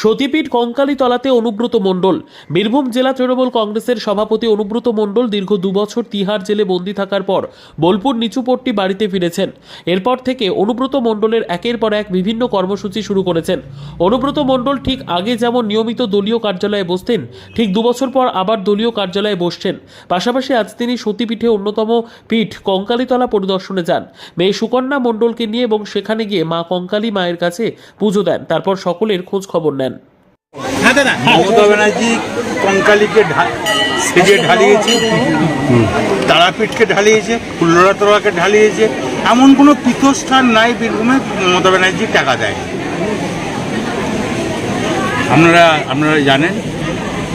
সতীপীঠ কঙ্কালীতলাতে অনুব্রত মণ্ডল। বীরভূম জেলা তৃণমূল কংগ্রেসের সভাপতি অনুব্রত মণ্ডল দীর্ঘ দুবছর তিহার জেলে বন্দি থাকার পর বোলপুর নিচুপট্টি বাড়িতে ফিরেছেন। এরপর থেকে অনুব্রত মণ্ডলের একের পর এক বিভিন্ন কর্মসূচি শুরু করেছেন। অনুব্রত মণ্ডল ঠিক আগে যেমন নিয়মিত দলীয় কার্যালয়ে বসতেন, ঠিক দুবছর পর আবার দলীয় কার্যালয়ে বসছেন। পাশাপাশি আজ তিনি সতীপীঠে অন্যতম পীঠ কঙ্কালীতলা পরিদর্শনে যান। মেয়ে সুকন্যা মণ্ডলকে নিয়ে এবং সেখানে গিয়ে মা কঙ্কালী মায়ের কাছে পুজো দেন। তারপর সকলের খোঁজ খবর নেন। হ্যাঁ মমতা ব্যানার্জি কঙ্কালীকে সেজে ঢালিয়েছে, তারাপীঠকে ঢালিয়েছে ফুল্লরাতলাকে ঢালিয়েছে, এমন কোনো পীঠস্থান নাই বীরভূমে মমতা ব্যানার্জি টাকা দেয়। আপনারা আপনারা জানেন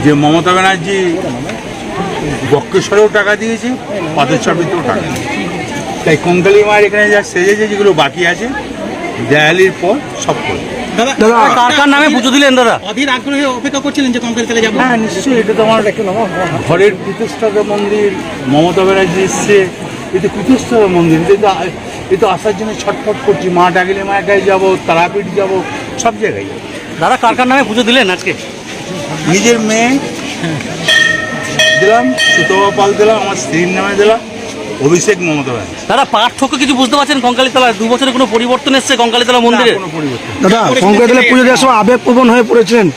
যে মমতা ব্যানার্জি বক্রেশ্বরেও টাকা দিয়েছে পাথরছবিতেও টাকা দিয়েছে। তাই কঙ্কালী মায়ের এখানে যা সেজেছে, যেগুলো বাকি আছে দেয়ালির পর সব করে। দাদা কার কার নামে পুজো দিলেন দাদা? অধীর আগ্রহে অপেক্ষা করছিলেন যে কঙ্কাল যাব। হ্যাঁ নিশ্চয়ই এটা তো আমার ঘরের পীতস্ততা মন্দির মমতা ব্যানার্জি এসছে এটা পীতস্ততা মন্দির এটা তো এ তো আসার জন্য ছটফট করছি। মা ডাকলে মায়ের কাছে যাব তারাপীঠ যাব সব জায়গায় যাব। দাদা কার কার নামে পুজো দিলেন আজকে? নিজের মেয়ে দিলাম সুতবা পাল দিলাম আমার স্ত্রীর নামে দিলাম। অভিষেক মমতা ব্যানার্জি। দাদা পার্থক্য কিছু বুঝতে পারছেন কঙ্কালীতলায় দু বছরে কোনো পরিবর্তন এসছে কঙ্কালীতলা মন্দিরে? না, কোনো পরিবর্তন দাদা কঙ্কালীতলা পুজো দেওয়ার সময় আবেগপ্রবণ হয়ে পড়েছিলেন।